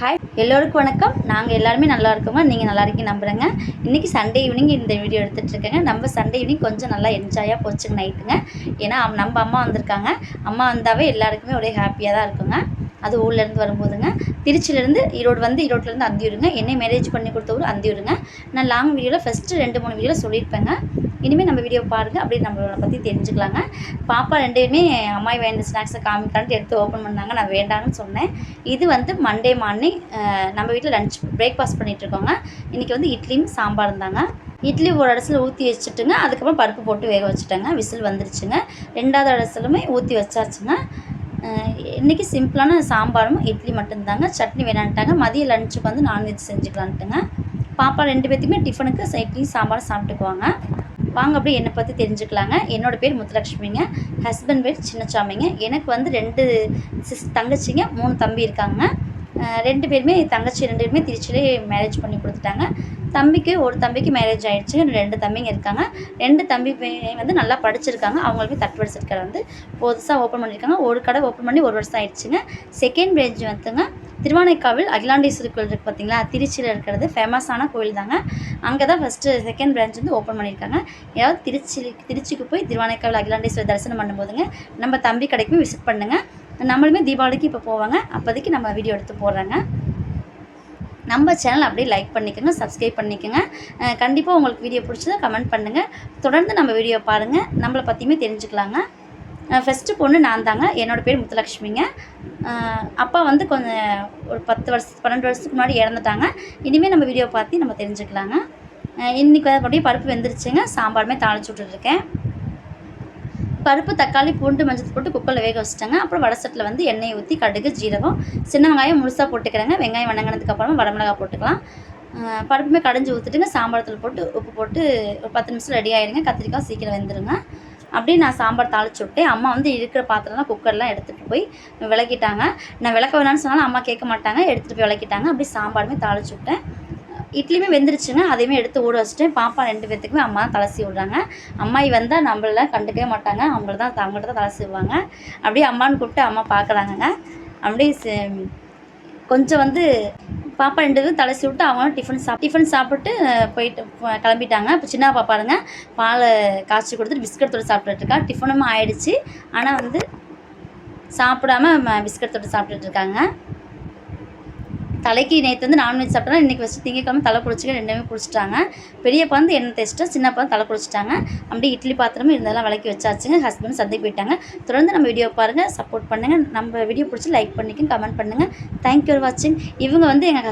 Hi எல்லோருக்கும் வணக்கம். நாங்கள் எல்லாருமே நல்லா இருக்கோங்க நீங்கள் நல்லா இருக்கீங்க நம்புகிறேங்க இன்றைக்கி சண்டே ஈவினிங் இந்த வீடியோ எடுத்துகிட்ருக்கேங்க நம்ம சண்டே ஈவினிங் கொஞ்சம் நல்லா என்ஜாயாக போச்சுங்க நைட்டுங்க ஏன்னா நம்ம அம்மா வந்திருக்காங்க. அம்மா வந்தாவே எல்லாருக்குமே ஒரே ஹாப்பியாக தான் இருக்குங்க. அது ஊர்லேருந்து வரும்போதுங்க. திருச்சியிலேருந்து ஈரோடு வந்து ஈரோட்லேருந்து அந்தியூருங்க. என்னை மேரேஜ் பண்ணி கொடுத்த ஊர் அந்தியூருங்க. நான் லாங் வீடியோவில் ஃபஸ்ட்டு ரெண்டு மூணு வீடியோவில் சொல்லியிருப்பேங்க. இனிமேல் நம்ம வீடியோ பாருங்கள் அப்படி நம்மளை பற்றி தெரிஞ்சுக்கலாங்க. பாப்பா ரெண்டையுமே அம்மாய் வேண்ட ஸ்நாக்ஸை காமிக்கான்ட்டு எடுத்து ஓப்பன் பண்ணாங்க. நான் வேண்டாம்னு சொன்னேன். இது வந்து மண்டே மார்னிங் நம்ம வீட்டில் லன்ச் பிரேக்ஃபாஸ்ட் பண்ணிகிட்ருக்கோங்க இன்றைக்கி வந்து இட்லியும் சாம்பார் இருந்தாங்க இட்லி ஒரு இடத்துல ஊற்றி வச்சுட்டுங்க. அதுக்கப்புறம் பருப்பு போட்டு வேக வச்சுட்டேங்க. விசில் வந்துருச்சுங்க. ரெண்டாவது இடத்துலையுமே ஊற்றி வச்சாச்சுங்க. இன்றைக்கி சிம்பிளான சாம்பாரும் இட்லி மட்டும்தாங்க. சட்னி வேணான்ட்டாங்க. மதிய லஞ்சுக்கு வந்து நான்வெஜ் செஞ்சுக்கலான்ட்டுங்க. பாப்பா ரெண்டு பேர்த்துக்குமே டிஃபனுக்கு இட்லி சாம்பார் சாப்பிட்டுக்குவாங்க. வாங்க அப்படியே என்னை பற்றி தெரிஞ்சுக்கலாங்க. என்னோடய பேர் முத்துலக்ஷ்மிங்க ஹஸ்பண்ட் பேர் சின்னச்சாமிங்க. எனக்கு வந்து ரெண்டு சிஸ் தங்கச்சிங்க மூணு தம்பி இருக்காங்க. ரெண்டு பேருமே தங்கச்சி ரெண்டு பேருமே திருச்சியிலே மேரேஜ் பண்ணி கொடுத்துட்டாங்க. தம்பிக்கு ஒரு தம்பிக்கு மேரேஜ் ஆகிடுச்சு ரெண்டு தம்பிங்க இருக்காங்க. ரெண்டு தம்பி வந்து நல்லா படிச்சிருக்காங்க. அவங்களுமே தட்டுவடை செட் கடை வந்து புதுசாக ஓப்பன் பண்ணியிருக்காங்க. ஒரு கடை ஓப்பன் பண்ணி ஒரு வருஷம் ஆயிடுச்சுங்க. செகண்ட் பேஜ் வந்துங்க. திருவானைக்காவில் அகிலாண்டேஸ்வரி கோயில் இருக்குது பார்த்தீங்களா திருச்சியில் இருக்கிறது ஃபேமஸான கோயில் தாங்க. அங்கே தான் ஃபஸ்ட்டு செகண்ட் பிரான்ச் வந்து ஓப்பன் பண்ணியிருக்காங்க. ஏதாவது திருச்சி திருச்சிக்கு போய் திருவானைக்காவில் அகிலாண்டேஸ்வரி தரிசனம் பண்ணும்போதுங்க நம்ம தம்பி கடைக்குமே விசிட் பண்ணுங்க. நம்மளுமே தீபாவளிக்கு இப்போ போவாங்க. அப்போதைக்கு நம்ம வீடியோ எடுத்து போடுறாங்க. நம்ம சேனல் அப்படியே லைக் பண்ணிக்கோங்க சப்ஸ்கிரைப் பண்ணிக்கோங்க. கண்டிப்பாக உங்களுக்கு வீடியோ பிடிச்சதை கமெண்ட் பண்ணுங்கள் தொடர்ந்து நம்ம வீடியோ பாருங்கள் நம்மளை பற்றியுமே தெரிஞ்சுக்கலாங்க. ஃபஸ்ட்டு பொண்ணு நான் தாங்க என்னோடய பேர் முத்துலக்ஷ்மிங்க. அப்பா வந்து கொஞ்சம் ஒரு பத்து வருஷம் பன்னெண்டு வருஷத்துக்கு முன்னாடி இறந்துட்டாங்க. இனிமேல் நம்ம வீடியோ பார்த்து நம்ம தெரிஞ்சுக்கலாங்க. இன்றைக்கி இன்னைக்கு வந்து அப்படியே பருப்பு வெந்துருச்சுங்க. சாம்பாருமே தாளிச்சு விட்டுருக்கேன். பருப்பு தக்காளி பூண்டு மஞ்சள் போட்டு குக்கரில் வேக வச்சுட்டேங்க. அப்புறம் வடசட்டில் வந்து எண்ணெய் ஊற்றி கடுகு ஜீரகம் சின்ன வெங்காயம் முழுசாக போட்டுக்கிறேங்க. வெங்காயம் வணங்கினதுக்கப்புறமா வடமிளகா போட்டுக்கலாம். பருப்புமே கடைஞ்சி ஊற்றிட்டுங்க சாம்பாரத்தில் போட்டு உப்பு போட்டு ஒரு பத்து நிமிஷம் ரெடி ஆகிடுங்க கத்திரிக்காய் சீக்கிரம் வெந்துடுங்க அப்படியே நான் சாம்பார் தாளிச்சு விட்டேன் அம்மா வந்து இருக்கிற பாத்திரம்லாம் குக்கர்லாம் எடுத்துகிட்டு போய் விளக்கிட்டாங்க. நான் விளக்க வேணாம்னு சொன்னாலும் அம்மா கேட்க மாட்டாங்க. எடுத்துகிட்டு போய் விளக்கிட்டாங்க. அப்படியே சாம்பாருமே தாளிச்சு விட்டேன். இட்லியுமே வெந்துருச்சுங்க. அதையுமே எடுத்து ஊற வச்சுட்டேன். பாப்பா ரெண்டு பேர்த்துக்குமே அம்மா தான் தலை விடுறாங்க அம்மாயி வந்தால் நம்மள கண்டுக்கவே மாட்டாங்க. அவங்கள தான் அவங்கள்ட்ட தான் தலை விடுவாங்க அப்படியே அம்மான்னு கூப்பிட்டு அம்மா பார்க்குறாங்கங்க அப்படியே கொஞ்சம் வந்து பாப்பா ரெண்டு பேரும் தலை விட்டு அவங்களும் டிஃபன் சாப் டிஃபன் சாப்பிட்டு போயிட்டு கிளம்பிட்டாங்க. இப்போ சின்ன பாப்பாருங்க பாலை காய்ச்சி கொடுத்துட்டு பிஸ்கட் தொட்டு சாப்பிட்டுட்டு இருக்கா. டிஃபனும் ஆயிடுச்சு. ஆனால் வந்து சாப்பிடாம பிஸ்கட் தொட்டு சாப்பிட்டுட்டு இருக்காங்க. தலைக்கு நேற்று வந்து நான்வெஜ் சாப்பிட்டா இன்றைக்கி வச்சு திங்கக்கிழமை தலை குளிச்சுக்க ரெண்டுமே குளிச்சிட்டாங்க. பெரிய பந்து எண்ணெய் தேய்ச்சிட்டா சின்ன பந்து தலை குளிச்சிட்டாங்க. அப்படியே இட்லி பாத்திரமும் இருந்தாலும் விளக்கி வச்சாச்சுங்க. ஹஸ்பண்ட் சந்தைக்கு போயிட்டாங்க. தொடர்ந்து நம்ம வீடியோ பாருங்கள் சப்போர்ட் பண்ணுங்கள் நம்ம வீடியோ பிடிச்சி லைக் பண்ணிக்கங்க கமெண்ட் பண்ணுங்கள் தேங்க்யூ ஃபார் வாட்சிங் இவங்க வந்து எங்கள்